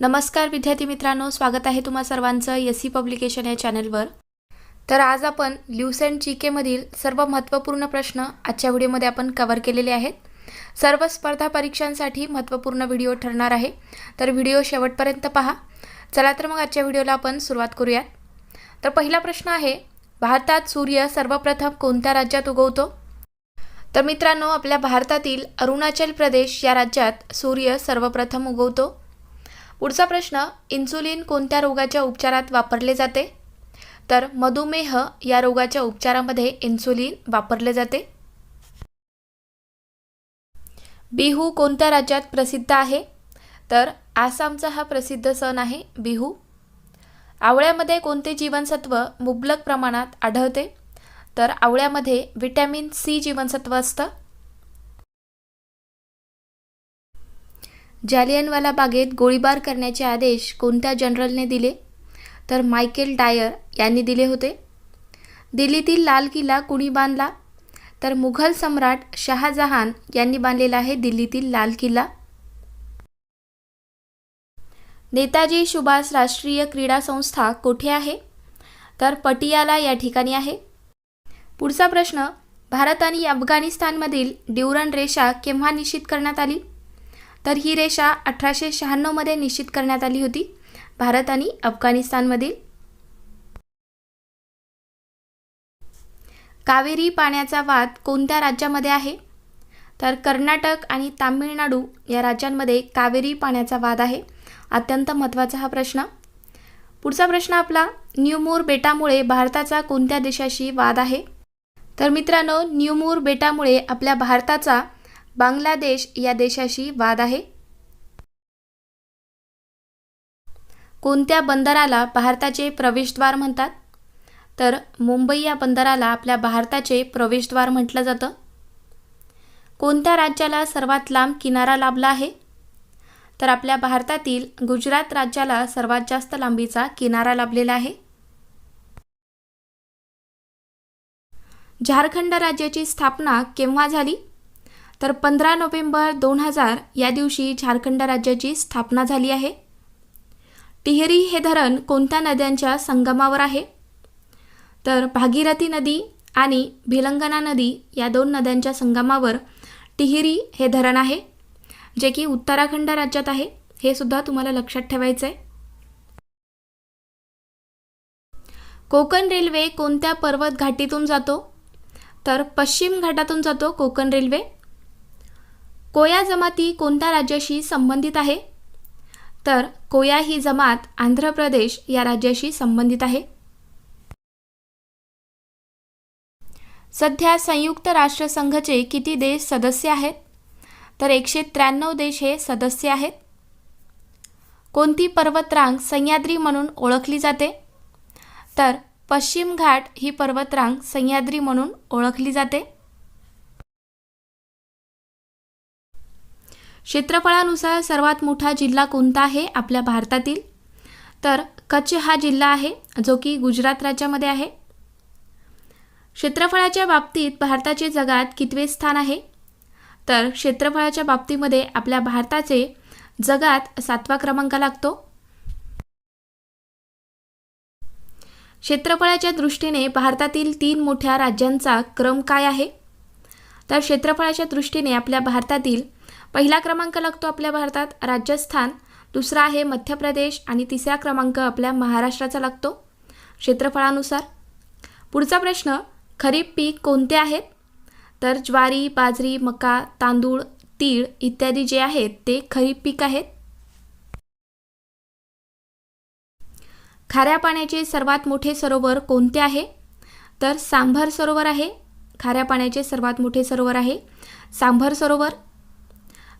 नमस्कार विद्यार्थी मित्रांनो स्वागत आहे तुम्हा सर्वांचं एस सी पब्लिकेशन या चॅनलवर. तर आज आपण ल्युसेंट जी केमधील सर्व महत्त्वपूर्ण प्रश्न आजच्या व्हिडिओमध्ये आपण कवर केलेले आहेत. सर्व स्पर्धा परीक्षांसाठी महत्त्वपूर्ण व्हिडिओ ठरणार आहे. तर व्हिडिओ शेवटपर्यंत पहा. चला तर मग आजच्या व्हिडिओला आपण सुरुवात करूयात. तर पहिला प्रश्न आहे भारतात सूर्य सर्वप्रथम कोणत्या राज्यात उगवतो? तर मित्रांनो आपल्या भारतातील अरुणाचल प्रदेश या राज्यात सूर्य सर्वप्रथम उगवतो. पुढचा प्रश्न इन्सुलिन कोणत्या रोगाच्या उपचारात वापरले जाते? तर मधुमेह या रोगाच्या उपचारामध्ये इन्सुलिन वापरले जाते. बिहू कोणत्या राज्यात प्रसिद्ध आहे? तर आसामचा हा प्रसिद्ध सण आहे बिहू. आवळ्यामध्ये कोणते जीवनसत्व मुबलक प्रमाणात आढळते? तर आवळ्यामध्ये व्हिटॅमिन सी जीवनसत्व असतं. जालियनवाला बागेत गोळीबार करण्याचे आदेश कोणत्या जनरलने दिले? तर मायकेल डायर यांनी दिले होते. दिल्लीतील लाल किल्ला कुणी बांधला? तर मुघल सम्राट शहाजहान यांनी बांधलेला आहे दिल्लीतील लाल किल्ला. नेताजी सुभाष राष्ट्रीय क्रीडा संस्था कोठे आहे? तर पटियाला या ठिकाणी आहे. पुढचा प्रश्न भारत आणि अफगाणिस्तानमधील ड्युरन रेषा केव्हा निश्चित करण्यात आली? तर ही रेषा अठराशे शहाण्णवमध्ये निश्चित करण्यात आली होती. भारत आणि अफगाणिस्तानमधील कावेरी पाण्याचा वाद कोणत्या राज्यामध्ये आहे? तर कर्नाटक आणि तामिळनाडू या राज्यांमध्ये कावेरी पाण्याचा वाद आहे. अत्यंत महत्त्वाचा हा प्रश्न. पुढचा प्रश्न आपला न्यूमूर बेटामुळे भारताचा कोणत्या देशाशी वाद आहे? तर मित्रांनो न्यूमूर बेटामुळे आपल्या भारताचा बांगलादेश या देशाशी वाद आहे? कोणत्या बंदराला भारताचे प्रवेशद्वार म्हणतात? तर मुंबई या बंदराला आपल्या भारताचे प्रवेशद्वार म्हटलं जातं. कोणत्या राज्याला सर्वात लांब किनारा लाभला आहे? तर आपल्या भारतातील गुजरात राज्याला सर्वात जास्त लांबीचा किनारा लाभलेला आहे. झारखंड राज्याची स्थापना केव्हा झाली? तर पंधरा नोव्हेंबर दोन हजार या दिवशी झारखंड राज्याची स्थापना झाली आहे. टिहरी हे धरण कोणत्या नद्यांच्या संगमावर आहे? तर भागीरथी नदी आणि भिलंगना नदी या दोन नद्यांच्या संगमावर टिहरी हे धरण आहे जे की उत्तराखंड राज्यात आहे. हे सुद्धा तुम्हाला लक्षात ठेवायचं आहे कोकण रेल्वे कोणत्या पर्वत घाटीतून जातो? तर पश्चिम घाटातून जातो कोकण रेल्वे. कोया जमाती कोणत्या राज्याशी संबंधित आहे? तर कोया ही जमात आंध्र प्रदेश या राज्याशी संबंधित आहे. सध्या संयुक्त राष्ट्रसंघाचे किती देश सदस्य आहेत? तर एकशे त्र्याण्णव देश हे सदस्य आहेत. कोणती पर्वतरांग सह्याद्री म्हणून ओळखली जाते? तर पश्चिम घाट ही पर्वतरांग सह्याद्री म्हणून ओळखली जाते. क्षेत्रफळानुसार सर्वात मोठा जिल्हा कोणता आहे आपल्या भारतातील? तर कच्छ हा जिल्हा आहे जो की गुजरात राज्यामध्ये आहे. क्षेत्रफळाच्या बाबतीत भारताचे जगात कितवे स्थान आहे? तर क्षेत्रफळाच्या बाबतीमध्ये आपल्या भारताचे जगात सातवा क्रमांक लागतो. क्षेत्रफळाच्या दृष्टीने भारतातील तीन मोठ्या राज्यांचा क्रम काय आहे? तर क्षेत्रफळाच्या दृष्टीने आपल्या भारतातील पहिला क्रमांक लागतो आपल्या भारतात राजस्थान. दुसरा आहे मध्य प्रदेश आणि तिसरा क्रमांक आपल्या महाराष्ट्राचा लागतो. क्षेत्रफळानुसार. पुढचा प्रश्न खरीप पीक कोणते आहेत? तर ज्वारी बाजरी मका तांदूळ तीळ इत्यादी जे आहेत ते खरीप पीक आहेत. खाऱ्या पाण्याचे सर्वात मोठे सरोवर कोणते आहे? तर सांभर सरोवर आहे. खाऱ्या पाण्याचे सर्वात मोठे सरोवर आहे सांभर सरोवर.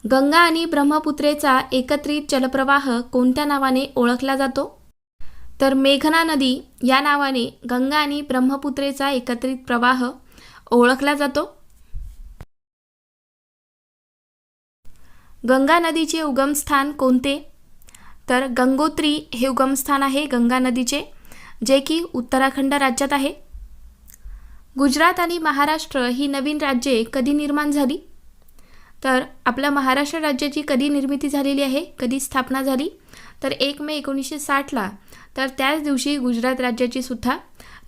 गंगा आणि ब्रह्मपुत्रेचा एकत्रित जलप्रवाह कोणत्या नावाने ओळखला जातो? तर मेघना नदी या नावाने गंगा आणि ब्रह्मपुत्रेचा एकत्रित प्रवाह ओळखला जातो. गंगा नदीचे उगमस्थान कोणते? तर गंगोत्री हे उगमस्थान आहे गंगा नदीचे जे की उत्तराखंड राज्यात आहे. गुजरात आणि महाराष्ट्र ही नवीन राज्ये कधी निर्माण झाली? तर आपल्या महाराष्ट्र राज्याची कधी निर्मिती झालेली आहे? कधी स्थापना झाली? तर एक मे एकोणीसशे साठला तर त्याच दिवशी गुजरात राज्याची सुद्धा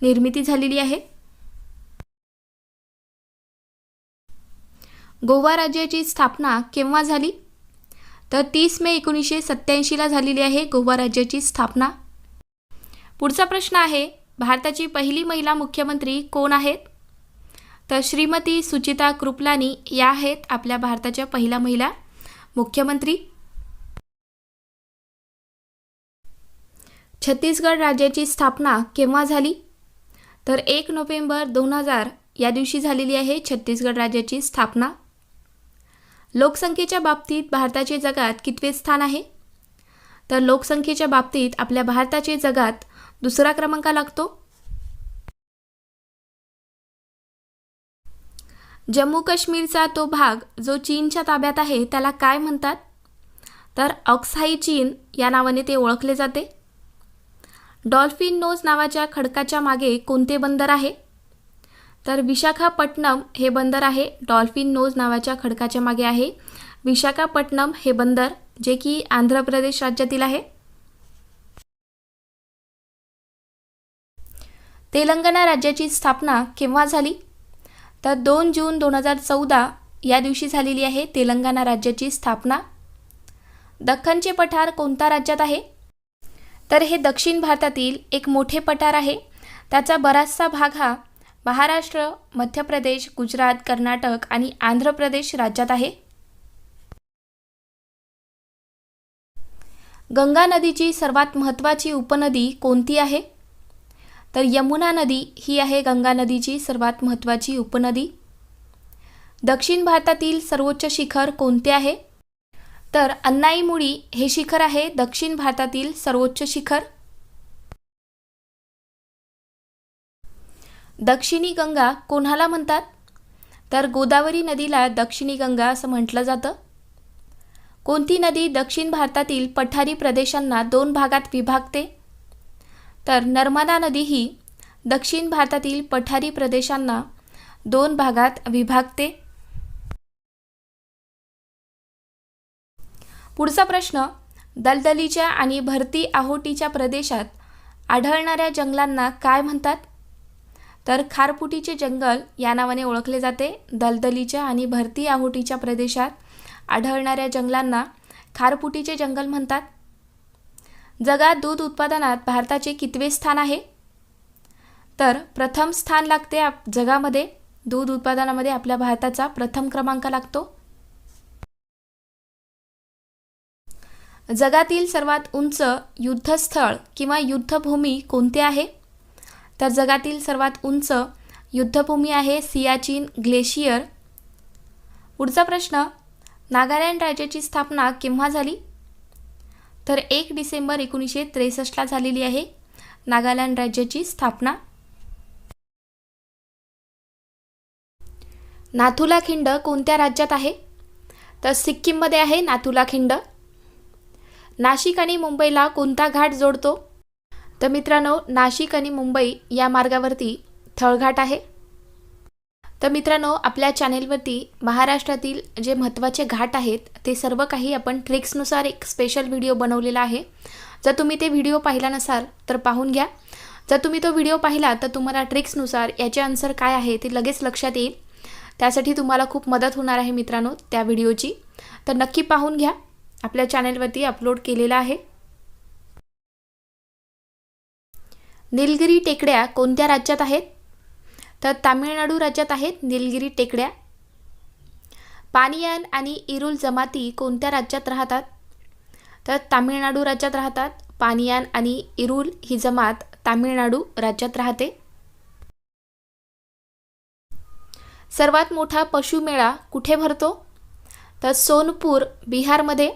निर्मिती झालेली आहे. गोवा राज्याची स्थापना केव्हा झाली? तर तीस मे एकोणीसशे सत्त्याऐंशीला झालेली आहे गोवा राज्याची स्थापना. पुढचा प्रश्न आहे भारताची पहिली महिला मुख्यमंत्री कोण आहेत? तर श्रीमती सुचिता कृपलानी या आहेत आपल्या भारताच्या पहिल्या महिला मुख्यमंत्री. छत्तीसगड राज्याची स्थापना केव्हा झाली? तर एक नोव्हेंबर दोन हजार या दिवशी झालेली आहे छत्तीसगड राज्याची स्थापना. लोकसंख्येच्या बाबतीत भारताचे जगात कितवे स्थान आहे? तर लोकसंख्येच्या बाबतीत आपल्या भारताचे जगात दुसरा क्रमांक लागतो. जम्मू काश्मीरचा तो भाग जो चीनच्या ताब्यात आहे त्याला काय म्हणतात? तर ऑक्साई चीन या नावाने ते ओळखले जाते. डॉल्फिन नोज नावाच्या खडकाच्या मागे कोणते बंदर आहे? तर विशाखापट्टणम हे बंदर आहे डॉल्फिन नोज नावाच्या खडकाच्या मागे आहे. विशाखापट्टणम हे बंदर जे की आंध्र प्रदेश राज्यातील आहे. तेलंगणा राज्याची स्थापना केव्हा झाली? तर दोन जून दोन हजार चौदा या दिवशी झालेली आहे तेलंगणा राज्याची स्थापना. दख्खनचे पठार कोणत्या राज्यात आहे? तर हे दक्षिण भारतातील एक मोठे पठार आहे. त्याचा बराचसा भाग हा महाराष्ट्र मध्य प्रदेश गुजरात कर्नाटक आणि आंध्र प्रदेश राज्यात आहे. गंगा नदीची सर्वात महत्त्वाची उपनदी कोणती आहे? तर यमुना नदी ही आहे गंगा नदीची सर्वात महत्त्वाची उपनदी. दक्षिण भारतातील सर्वोच्च शिखर कोणते आहे? तर अन्नाईमुळी हे शिखर आहे दक्षिण भारतातील सर्वोच्च शिखर. दक्षिणी गंगा कोणाला म्हणतात? तर गोदावरी नदीला दक्षिणी गंगा असं म्हटलं जातं. कोणती नदी दक्षिण भारतातील पठारी प्रदेशांना दोन भागात विभागते? तर नर्मदा नदी ही दक्षिण भारतातील पठारी प्रदेशांना दोन भागात विभागते. पुढचा प्रश्न दलदलीच्या आणि भरती आहोटीच्या प्रदेशात आढळणाऱ्या जंगलांना काय म्हणतात? तर खारपुटीचे जंगल या नावाने ओळखले जाते. दलदलीच्या आणि भरती आहोटीच्या प्रदेशात आढळणाऱ्या जंगलांना खारपुटीचे जंगल म्हणतात. जगात दूध उत्पादनात भारताचे कितवे स्थान आहे? तर प्रथम स्थान लागते आप जगामध्ये. दूध उत्पादनामध्ये आपल्या भारताचा प्रथम क्रमांक लागतो. जगातील सर्वात उंच युद्धस्थळ किंवा युद्धभूमी कोणते आहे? तर जगातील सर्वात उंच युद्धभूमी आहे सियाचीन ग्लेशियर. पुढचा प्रश्न नागालँड राज्याची स्थापना केव्हा झाली? तर एक डिसेंबर एकोणीसशे त्रेसष्टला झालेली आहे. नागालँड राज्याची स्थापना. नाथुला खिंड कोणत्या राज्यात आहे? तर सिक्कीममध्ये आहे नाथुला खिंड. नाशिक आणि मुंबईला कोणता घाट जोडतो? तर मित्रांनो नाशिक आणि मुंबई या मार्गावरती थळघाट आहे. तर मित्रांनो आपल्या चॅनेलवरती महाराष्ट्रातील जे महत्त्वाचे घाट आहेत ते सर्व काही आपण ट्रिक्सनुसार एक स्पेशल व्हिडिओ बनवलेला आहे. जर तुम्ही ते व्हिडिओ पाहिला नसाल तर पाहून घ्या. जर तुम्ही तो व्हिडिओ पाहिला तर तुम्हाला ट्रिक्सनुसार याचे आन्सर काय आहे ते लगेच लक्षात येईल. त्यासाठी तुम्हाला खूप मदत होणार आहे मित्रांनो त्या व्हिडिओची तर नक्की पाहून घ्या. आपल्या चॅनेलवरती अपलोड केलेला आहे. निलगिरी टेकड्या कोणत्या राज्यात आहेत? तर तामिळनाडू राज्यात आहेत निलगिरी टेकड्या. पानियान आणि इरुल जमाती कोणत्या राज्यात राहतात? तर तामिळनाडू राज्यात राहतात. पानियान आणि इरुल ही जमात तामिळनाडू राज्यात राहते. सर्वात मोठा पशुमेळा कुठे भरतो? तर सोनपूर बिहारमध्ये.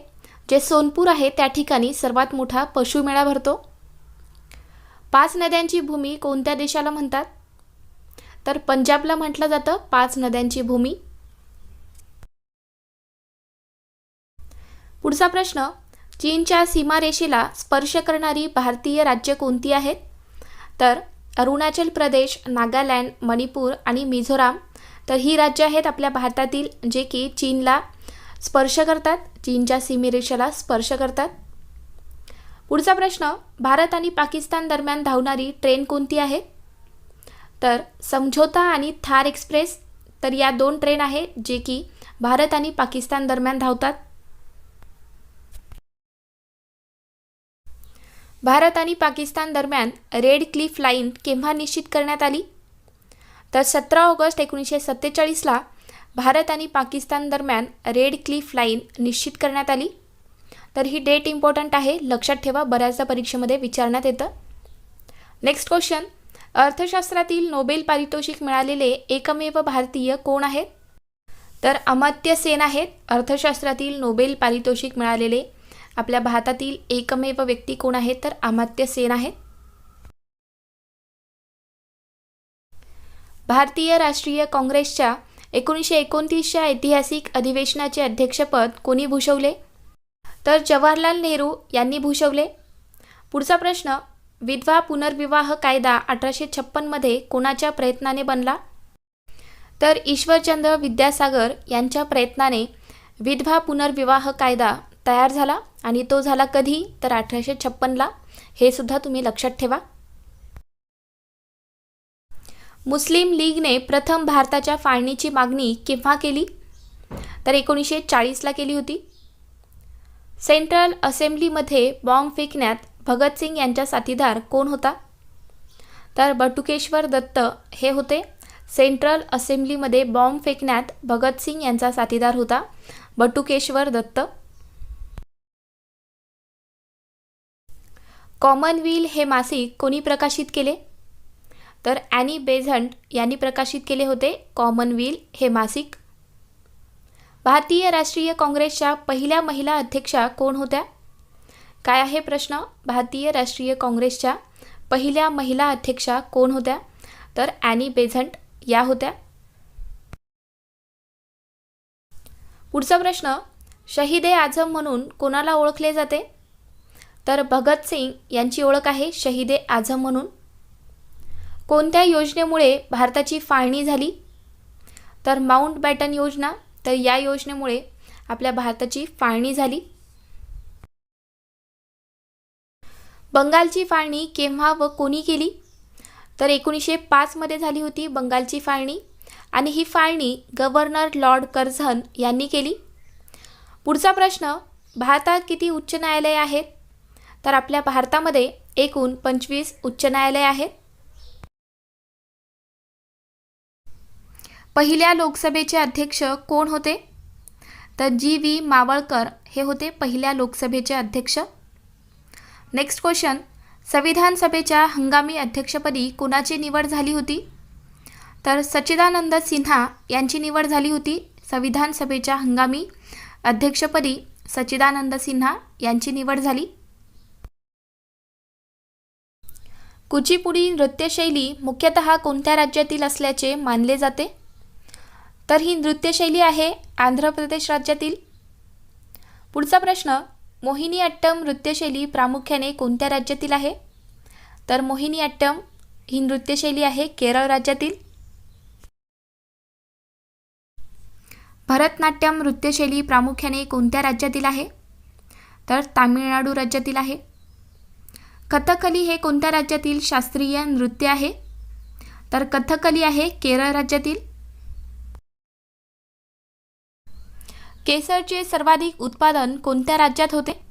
जे सोनपूर आहे त्या ठिकाणी सर्वात मोठा पशुमेळा भरतो. पाच नद्यांची भूमी कोणत्या देशाला म्हणतात? तर पंजाबला म्हटलं जातं पाच नद्यांची भूमी. पुढचा प्रश्न चीनच्या सीमारेषेला स्पर्श करणारी भारतीय राज्य कोणती आहेत? तर अरुणाचल प्रदेश नागालँड मणिपूर आणि मिझोराम तर ही राज्य आहेत आपल्या भारतातील जे की चीनला स्पर्श करतात चीनच्या सीमेरेषेला स्पर्श करतात. पुढचा प्रश्न भारत आणि पाकिस्तान दरम्यान धावणारी ट्रेन कोणती आहे? तर समझोता आणि थार एक्सप्रेस तर या दोन ट्रेन आहे जे की भारत आणि पाकिस्तान दरम्यान धावतात. भारत आणि पाकिस्तान दरम्यान रेड क्लिफ लाईन केव्हा निश्चित करण्यात आली? तर सतरा ऑगस्ट एकोणीसशे सत्तेचाळीसला भारत आणि पाकिस्तान दरम्यान रेड क्लिफ लाईन निश्चित करण्यात आली. तर ही डेट इम्पॉर्टंट आहे लक्षात ठेवा बऱ्याचदा परीक्षेमध्ये विचारण्यात येतं. नेक्स्ट क्वेश्चन अर्थशास्त्रातील नोबेल पारितोषिक मिळालेले एकमेव भारतीय कोण आहेत? तर अमात्य सेन आहेत. अर्थशास्त्रातील नोबेल पारितोषिक मिळालेले आपल्या भारतातील एकमेव व्यक्ती कोण आहेत? तर अमात्य सेन आहेत. भारतीय राष्ट्रीय काँग्रेसच्या एकोणीसशे एकोणतीसच्या ऐतिहासिक अधिवेशनाचे अध्यक्षपद कोणी भूषवले? तर जवाहरलाल नेहरू यांनी भूषवले. पुढचा प्रश्न विधवा पुनर्विवाह कायदा अठराशे छप्पनमध्ये कोणाच्या प्रयत्नाने बनला? तर ईश्वरचंद्र विद्यासागर यांच्या प्रयत्नाने विधवा पुनर्विवाह कायदा तयार झाला आणि तो झाला कधी? तर अठराशे छप्पनला हे सुद्धा तुम्ही लक्षात ठेवा. मुस्लिम लीगने प्रथम भारताच्या फाळणीची मागणी केव्हा केली? तर एकोणीसशे चाळीसला केली होती. सेंट्रल असेंब्लीमध्ये बॉम्ब फेकण्यात भगतसिंग यांचा साथीदार कोण होता? तर बटुकेश्वर दत्त हे होते. सेंट्रल असेंब्लीमध्ये बॉम्ब फेकण्यात भगतसिंग यांचा साथीदार होता. बटुकेश्वर दत्त. कॉमनविल हे मासिक कोणी प्रकाशित केले? तर ॲनी बेझंट यांनी प्रकाशित केले होते. कॉमनविल हे मासिक. भारतीय राष्ट्रीय काँग्रेसच्या पहिल्या महिला अध्यक्षा कोण होत्या? काय आहे प्रश्न? भारतीय राष्ट्रीय काँग्रेसच्या पहिल्या महिला अध्यक्षा कोण होत्या? तर ॲनी बेझंट या होत्या. पुढचा प्रश्न शहीद ए आझम म्हणून कोणाला ओळखले जाते? तर भगतसिंग यांची ओळख आहे शहीद ए आझम म्हणून. कोणत्या योजनेमुळे भारताची फाळणी झाली? तर माउंट बॅटन योजना तर या योजनेमुळे आपल्या भारताची फाळणी झाली. बंगालची फाळणी केव्हा व कोणी केली? तर एकोणीसशे पाचमध्ये झाली होती बंगालची फाळणी आणि ही फाळणी गव्हर्नर लॉर्ड कर्झन यांनी केली. पुढचा प्रश्न भारतात किती उच्च न्यायालये आहेत? तर आपल्या भारतामध्ये एकूण पंचवीस उच्च न्यायालये आहेत. पहिल्या लोकसभेचे अध्यक्ष कोण होते? तर जी व्ही मावळकर हे होते पहिल्या लोकसभेचे अध्यक्ष. नेक्स्ट क्वेश्चन संविधान सभेच्या हंगामी अध्यक्षपदी कुणाची निवड झाली होती? तर सच्चिदानंद सिन्हा यांची निवड झाली होती. संविधान सभेच्या हंगामी अध्यक्षपदी सच्चिदानंद सिन्हा यांची निवड झाली. कुचीपुडी नृत्यशैली मुख्यतः कोणत्या राज्यातील असल्याचे मानले जाते? तर ही नृत्यशैली आहे आंध्र प्रदेश राज्यातील. पुढचा प्रश्न मोहिनीअट्टम नृत्यशैली प्रामुख्याने कोणत्या राज्यातील आहे? तर मोहिनीअट्टम ही नृत्यशैली आहे केरळ राज्यातील. भरतनाट्यम नृत्यशैली प्रामुख्याने कोणत्या राज्यातील आहे? तर तामिळनाडू राज्यातील आहे. कथकली हे कोणत्या राज्यातील शास्त्रीय नृत्य आहे? तर कथकली आहे केरळ राज्यातील. केसरचे सर्वाधिक उत्पादन कोणत्या राज्यात होते?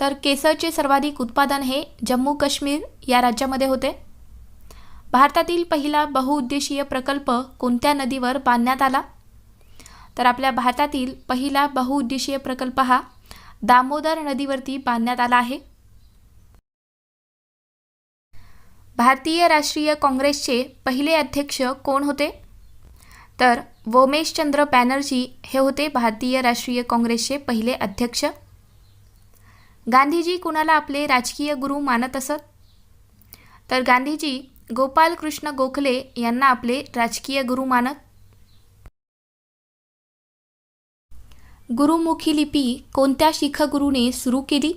तर केसरचे सर्वाधिक उत्पादन हे जम्मू काश्मीर या राज्यामध्ये होते. भारतातील पहिला बहुउद्देशीय प्रकल्प कोणत्या नदीवर बांधण्यात आला? तर आपल्या भारतातील पहिला बहुउद्देशीय प्रकल्प हा दामोदर नदीवरती बांधण्यात आला आहे. भारतीय राष्ट्रीय काँग्रेसचे पहिले अध्यक्ष कोण होते? तर वोमेशचंद्र बॅनर्जी हे होते भारतीय राष्ट्रीय काँग्रेसचे पहिले अध्यक्ष. गांधीजी कुणाला आपले राजकीय गुरु मानत असत? तर गांधीजी गोपालकृष्ण गोखले यांना आपले राजकीय गुरु मानत? गुरुमुखी लिपी कोणत्या शिख गुरुने सुरू केली?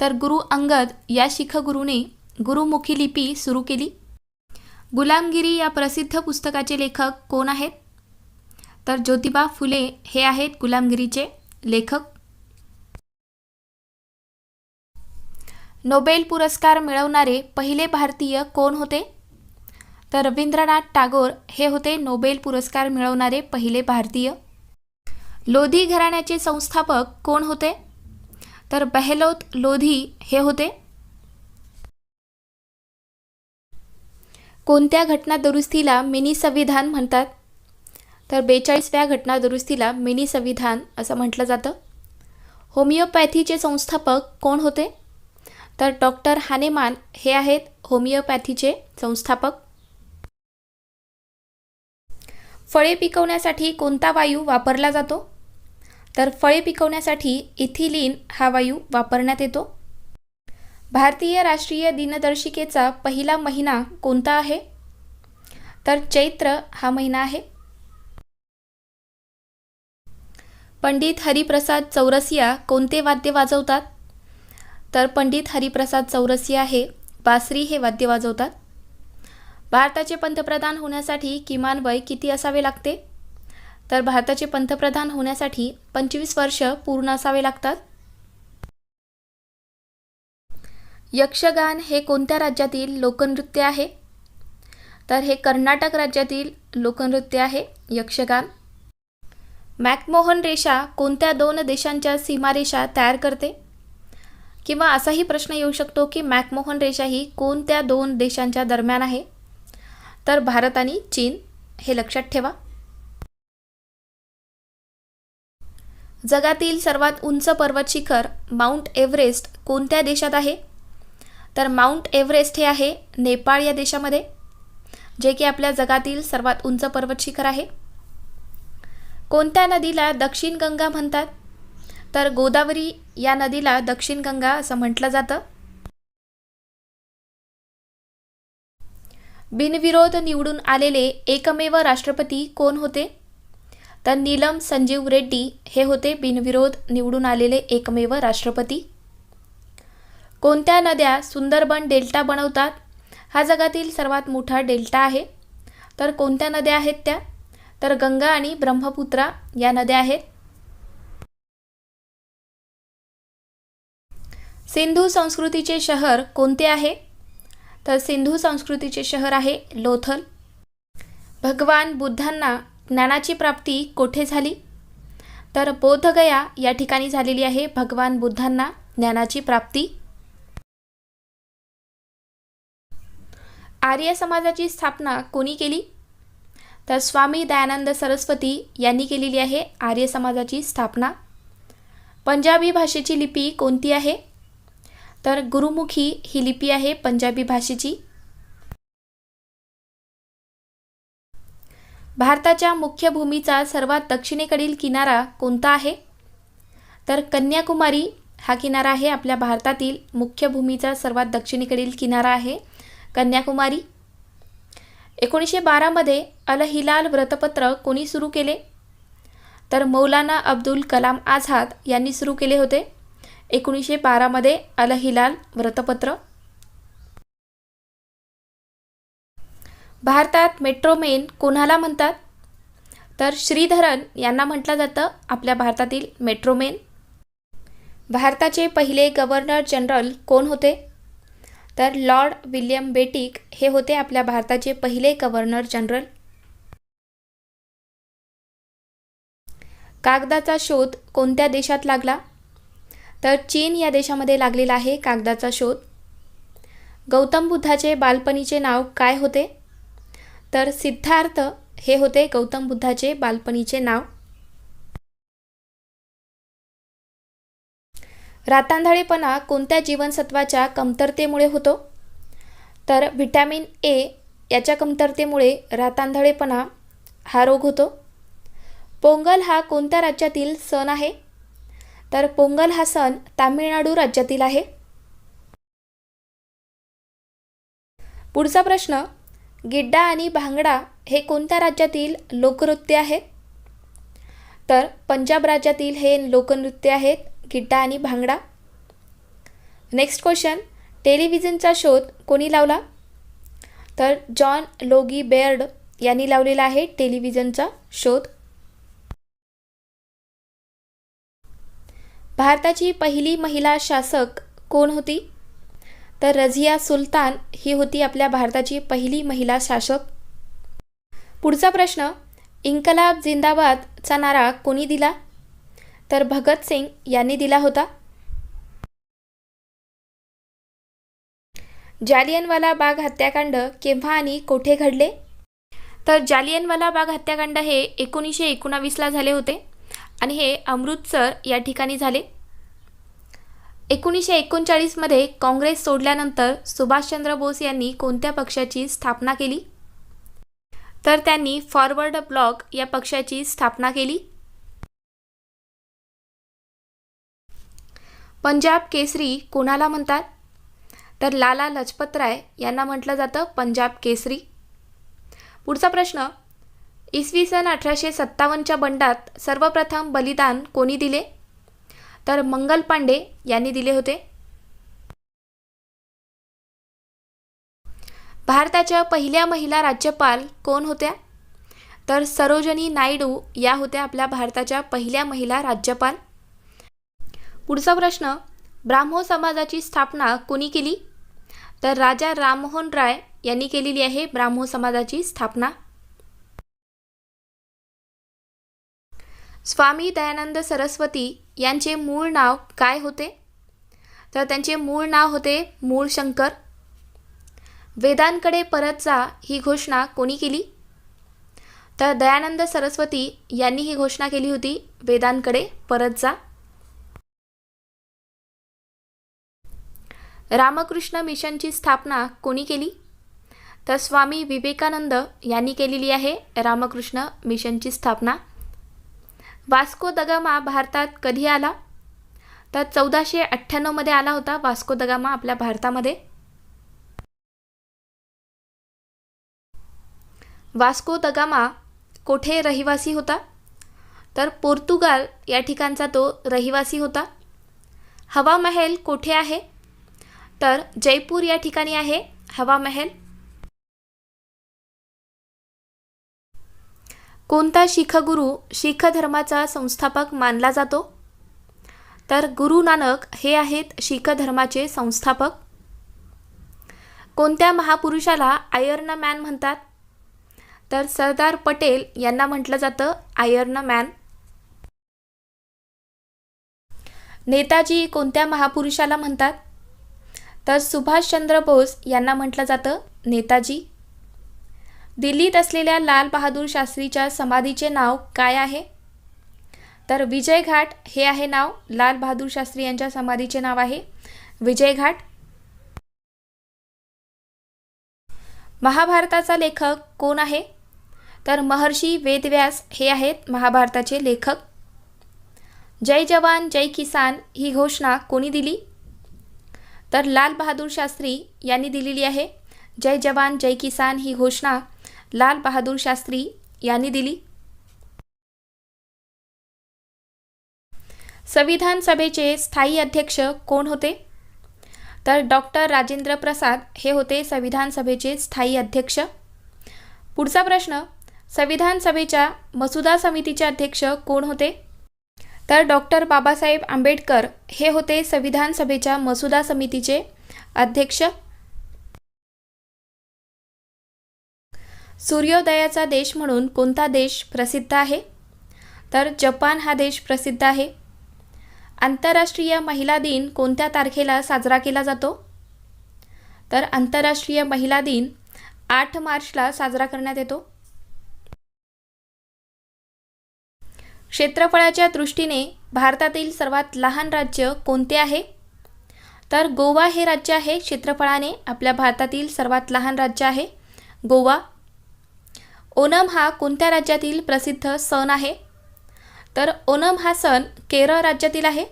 तर गुरु अंगद या शिख गुरुने गुरुमुखी लिपी सुरू केली. गुलामगिरी या प्रसिद्ध पुस्तकाचे लेखक कोण आहेत? तर ज्योतिबा फुले हे आहेत गुलामगिरीचे लेखक. नोबेल पुरस्कार मिळवणारे पहिले भारतीय कोण होते? तर रवींद्रनाथ टागोर हे होते नोबेल पुरस्कार मिळवणारे पहिले भारतीय. लोधी घराण्याचे संस्थापक कोण होते? तर बहलोत लोधी हे होते. कोणत्या घटना दुरुस्तीला मिनी संविधान म्हणतात? तर बेचाळीसव्या घटना दुरुस्तीला मिनी संविधान असं म्हटलं जातं. होमिओपॅथीचे संस्थापक कोण होते? तर डॉक्टर हानेमान हे आहेत होमिओपॅथीचे संस्थापक. फळे पिकवण्यासाठी कोणता वायू वापरला जातो? तर फळे पिकवण्यासाठी इथिलीन हा वायू वापरण्यात येतो. भारतीय राष्ट्रीय दिनदर्शिकेचा पहिला महिना कोणता आहे? तर चैत्र हा महिना आहे. पंडित हरिप्रसाद चौरसिया कोणते वाद्य वाजवतात? तर पंडित हरिप्रसाद चौरसिया हे बासरी हे वाद्य वाजवतात. भारताचे पंतप्रधान होण्यासाठी किमान वय किती असावे लागते? तर भारताचे पंतप्रधान होण्यासाठी पंचवीस वर्ष पूर्ण असावे लागतात. यक्षगान हे कोणत्या राज्यातील लोकनृत्य आहे? तर हे कर्नाटक राज्यातील लोकनृत्य आहे. यक्षगान मॅकमोहन रेषा कोणत्या दोन देशांच्या सीमारेषा तयार करते? किंवा असाही प्रश्न येऊ शकतो की मॅकमोहन रेषा ही कोणत्या दोन देशांच्या दरम्यान आहे? तर भारत आणि चीन हे लक्षात ठेवा. जगातील सर्वात उंच पर्वत शिखर माउंट एव्हरेस्ट कोणत्या देशात आहे? तर माउंट एव्हरेस्ट हे आहे नेपाळ या देशामध्ये जे की आपल्या जगातील सर्वात उंच पर्वत शिखर आहे. कोणत्या नदीला दक्षिण गंगा म्हणतात? तर गोदावरी या नदीला दक्षिण गंगा असं म्हटलं जातं. बिनविरोध निवडून आलेले एकमेव राष्ट्रपती कोण होते? तर नीलम संजीव रेड्डी हे होते बिनविरोध निवडून आलेले एकमेव राष्ट्रपती. कोणत्या नद्या सुंदरबन डेल्टा बनवतात? हा जगातील सर्वात मोठा डेल्टा आहे. तर कोणत्या नद्या आहेत त्या? तर गंगा आणि ब्रह्मपुत्रा या नद्या आहेत. सिंधू संस्कृतीचे शहर कोणते आहे? तर सिंधू संस्कृतीचे शहर आहे लोथल. भगवान बुद्धांना ज्ञानाची प्राप्ती कोठे झाली? तर बोधगया या ठिकाणी झालेली आहे भगवान बुद्धांना ज्ञानाची प्राप्ती. आर्य समाजाची स्थापना कोणी केली? तर स्वामी दयानंद सरस्वती यांनी केलेली आहे आर्य समाजाची स्थापना. पंजाबी भाषेची लिपी कोणती आहे? तर गुरुमुखी ही लिपी आहे पंजाबी भाषेची. भारताच्या मुख्य भूमीचा सर्वात दक्षिणेकडील किनारा कोणता आहे? तर कन्याकुमारी हा किनारा आहे आपल्या भारतातील मुख्य भूमीचा सर्वात दक्षिणेकडील किनारा आहे. कन्याकुमारी एकोणीसशे बारामध्ये अल हिलाल व्रतपत्र कोणी सुरू केले? तर मौलाना अब्दुल कलाम आझाद यांनी सुरू केले होते. एकोणीसशे बारामध्ये अल हिलाल व्रतपत्र. भारतात मेट्रोमेन कोणाला म्हणतात? तर श्रीधरन यांना म्हटलं जातं आपल्या भारतातील मेट्रोमेन भारताचे पहिले गव्हर्नर जनरल कोण होते? तर लॉर्ड विल्यम बेटिक हे होते आपल्या भारताचे पहिले गव्हर्नर जनरल. कागदाचा शोध कोणत्या देशात लागला? तर चीन या देशामध्ये लागलेला आहे कागदाचा शोध. गौतम बुद्धाचे बालपणीचे नाव काय होते? तर सिद्धार्थ हे होते गौतम बुद्धाचे बालपणीचे नाव. रातांधळेपणा कोणत्या जीवनसत्वाच्या कमतरतेमुळे होतो? तर व्हिटॅमिन ए याच्या कमतरतेमुळे रातांधळेपणा हा रोग होतो. पोंगल हा कोणत्या राज्यातील सण आहे? तर पोंगल हा सण तामिळनाडू राज्यातील आहे. पुढचा प्रश्न गिड्डा आणि भांगडा हे कोणत्या राज्यातील लोकनृत्य आहे? तर पंजाब राज्यातील हे लोकनृत्य आहेत. गिड्डा आणि भांगडा. नेक्स्ट क्वेश्चन टेलिव्हिजनचा शोध कोणी लावला? तर जॉन लोगी बेअर्ड यांनी लावलेला आहे टेलिव्हिजनचा शोध. भारताची पहिली महिला शासक कोण होती? तर रझिया सुलतान ही होती आपल्या भारताची पहिली महिला शासक. पुढचा प्रश्न. इन्कलाब जिंदाबादचा नारा कोणी दिला? तर भगतसिंग यांनी दिला होता. जालियनवाला बाग हत्याकांड केव्हा आणि कोठे घडले? तर जालियनवाला बाग हत्याकांड हे एकोणीसशे एकोणावीसला झाले होते आणि हे अमृतसर या ठिकाणी झाले. एकोणीसशे एकोणचाळीसमध्ये काँग्रेस सोडल्यानंतर सुभाषचंद्र बोस यांनी कोणत्या पक्षाची स्थापना केली? तर त्यांनी फॉरवर्ड ब्लॉक या पक्षाची स्थापना केली. पंजाब केसरी कोणाला म्हणतात? तर लाला लजपतराय यांना म्हटलं जातं पंजाब केसरी. पुढचा प्रश्न इसवी सन अठराशे सत्तावन्नच्या बंडात सर्वप्रथम बलिदान कोणी दिले? तर मंगल पांडे यांनी दिले होते. भारताच्या पहिल्या महिला राज्यपाल कोण होत्या? तर सरोजनी नायडू या होत्या आपल्या भारताच्या पहिल्या महिला राज्यपाल. पुढचा प्रश्न ब्राह्मो समाजाची स्थापना कोणी केली? तर राजा राममोहन राय यांनी केलेली आहे ब्राह्मो समाजाची स्थापना. स्वामी दयानंद सरस्वती यांचे मूळ नाव काय होते? तर त्यांचे मूळ नाव होते मूळशंकर. वेदांकडे परत जा ही घोषणा कोणी केली? तर दयानंद सरस्वती यांनी ही घोषणा केली होती वेदांकडे परत जा. रामकृष्ण मिशनची स्थापना कोणी केली? तर स्वामी विवेकानंद यांनी केलेली आहे रामकृष्ण मिशनची स्थापना. वास्को दगामा भारतात कधी आला? तर चौदाशे अठ्ठ्याण्णवमध्ये आला होता वास्को दगामा आपल्या भारतामध्ये. वास्को दगामा कोठे रहिवासी होता? तर पोर्तुगाल या ठिकाणचा तो रहिवासी होता. हवा महल कोठे आहे? तर जयपूर या ठिकाणी आहे. हवा महल. कोणता शीख गुरु शीख धर्माचा संस्थापक मानला जातो? तर गुरु नानक हे आहेत शीख धर्माचे संस्थापक. कोणत्या महापुरुषाला आयर्न मॅन म्हणतात? तर सरदार पटेल यांना म्हटलं जातं आयर्न मॅन. नेताजी कोणत्या महापुरुषाला म्हणतात? तर सुभाषचंद्र बोस यांना म्हटलं जातं नेताजी. दिल्लीत असलेल्या लाल बहादूर शास्त्रीच्या समाधीचे नाव काय आहे? तर विजय घाट हे आहे नाव. लाल बहादूर शास्त्री यांच्या समाधीचे नाव आहे विजय घाट महाभारताचा लेखक कोण आहे? तर महर्षी वेदव्यास हे आहेत महाभारताचे लेखक. जय जवान जय किसान ही घोषणा कोणी दिली? तर लाल बहादूर शास्त्री यांनी दिलेली आहे. जय जवान जय किसान ही घोषणा लाल बहादूर शास्त्री यांनी दिली. संविधान सभेचे स्थायी अध्यक्ष कोण होते? तर डॉक्टर राजेंद्र प्रसाद हे होते संविधान सभेचे स्थायी अध्यक्ष. पुढचा प्रश्न संविधान सभेच्या मसुदा समितीचे अध्यक्ष कोण होते? तर डॉक्टर बाबासाहेब आंबेडकर हे होते संविधान सभेच्या मसुदा समितीचे अध्यक्ष. सूर्योदयाचा देश म्हणून कोणता देश प्रसिद्ध आहे? तर जपान हा देश प्रसिद्ध आहे. आंतरराष्ट्रीय महिला दिन कोणत्या तारखेला साजरा केला जातो? तर आंतरराष्ट्रीय महिला दिन आठ मार्चला साजरा करण्यात येतो. क्षेत्रफळाच्या दृष्टीने भारतातील सर्वात लहान राज्य कोणते आहे? तर गोवा हे राज्य आहे क्षेत्रफळाने आपल्या भारतातील सर्वात लहान राज्य आहे. गोवा. ओनम हा कोणत्या राज्यातील प्रसिद्ध सण आहे? तर ओनम हा सण केरळ राज्यातील आहे.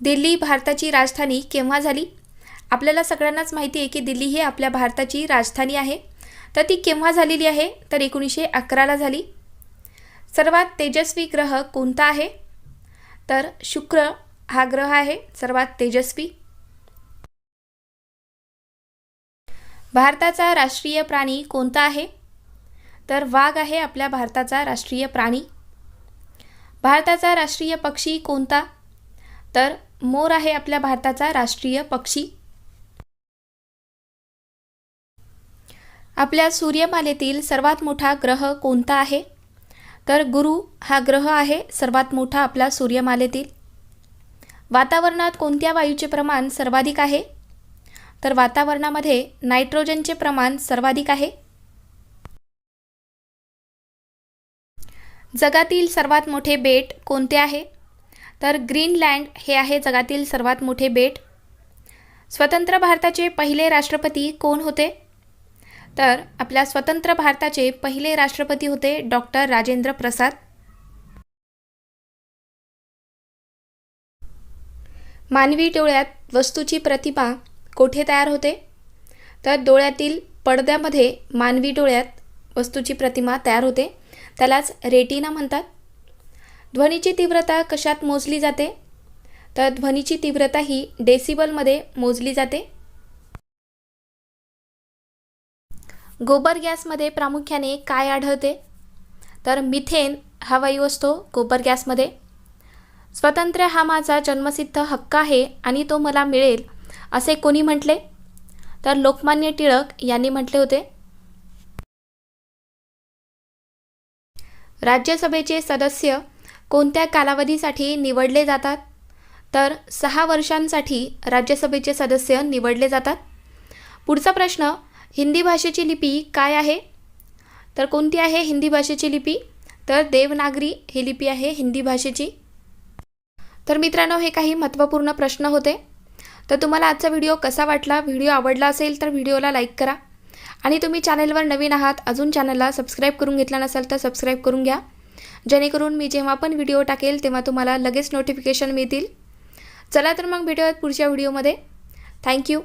दिल्ली भारताची राजधानी केव्हा झाली? आपल्याला सगळ्यांनाच माहिती आहे की दिल्ली ही आपल्या भारताची राजधानी आहे. तर ती केव्हा झालेली आहे? तर एकोणीसशे अकराला झाली. सर्वात तेजस्वी ग्रह कोणता आहे? तर शुक्र हा ग्रह आहे. सर्वात तेजस्वी. भारताचा राष्ट्रीय प्राणी कोणता आहे? तर वाघ आहे आपल्या भारताचा राष्ट्रीय प्राणी. भारताचा राष्ट्रीय पक्षी कोणता? तर मोर आहे आपल्या भारताचा राष्ट्रीय पक्षी. आपल्या सूर्यमालेतील सर्वात मोठा ग्रह कोणता आहे? तर गुरु हा ग्रह आहे सर्वात मोठा आपल्या सूर्यमालेतील. वातावरणात कोणत्या वायूचे प्रमाण सर्वाधिक आहे? तर वातावरणामध्ये नायट्रोजनचे प्रमाण सर्वाधिक आहे. जगातील सर्वात मोठे बेट कोणते आहे? तर ग्रीनलँड हे आहे जगातील सर्वात मोठे बेट. स्वतंत्र भारताचे पहिले राष्ट्रपती कोण होते? तर आपल्या स्वतंत्र भारताचे पहिले राष्ट्रपती होते डॉक्टर राजेंद्र प्रसाद. मानवी डोळ्यात वस्तूची प्रतिमा कोठे तयार होते? तर डोळ्यातील पडद्यामध्ये मानवी डोळ्यात वस्तूची प्रतिमा तयार होते. त्यालाच रेटिना म्हणतात. ध्वनीची तीव्रता कशात मोजली जाते? तर ध्वनीची तीव्रता ही डेसिबलमध्ये मोजली जाते. गोबर गॅसमध्ये प्रामुख्याने काय आढळते? तर मिथेन हा वायू असतो गोबर गॅसमध्ये. स्वतंत्र हा माझा जन्मसिद्ध हक्क आहे आणि तो मला मिळेल असे कोणी म्हटले? तर लोकमान्य टिळक यांनी म्हटले होते. राज्यसभेचे सदस्य कोणत्या कालावधीसाठी निवडले जातात? तर सहा वर्षांसाठी राज्यसभेचे सदस्य निवडले जातात. पुढचा प्रश्न हिंदी भाषेची लिपी काय आहे? तर कोणती आहे हिंदी भाषेची लिपी? तर देवनागरी ही लिपी आहे हिंदी भाषेची. तर मित्रांनो हे काही महत्त्वपूर्ण प्रश्न होते. तर तुम्हाला आजचा व्हिडिओ कसा वाटला व्हिडिओ आवडला असेल तर व्हिडिओला लाईक करा. आणि तुम्ही चॅनलवर नवीन आहात अजून चॅनलला सबस्क्राईब करून घेतला नसाल तर सबस्क्राईब करून घ्या. जेणेकरून मी जेव्हा पण व्हिडिओ टाकेल तेव्हा तुम्हाला लगेच नोटिफिकेशन मिळतील. चला तर मग भेटूयात पुढच्या व्हिडिओमध्ये. थँक्यू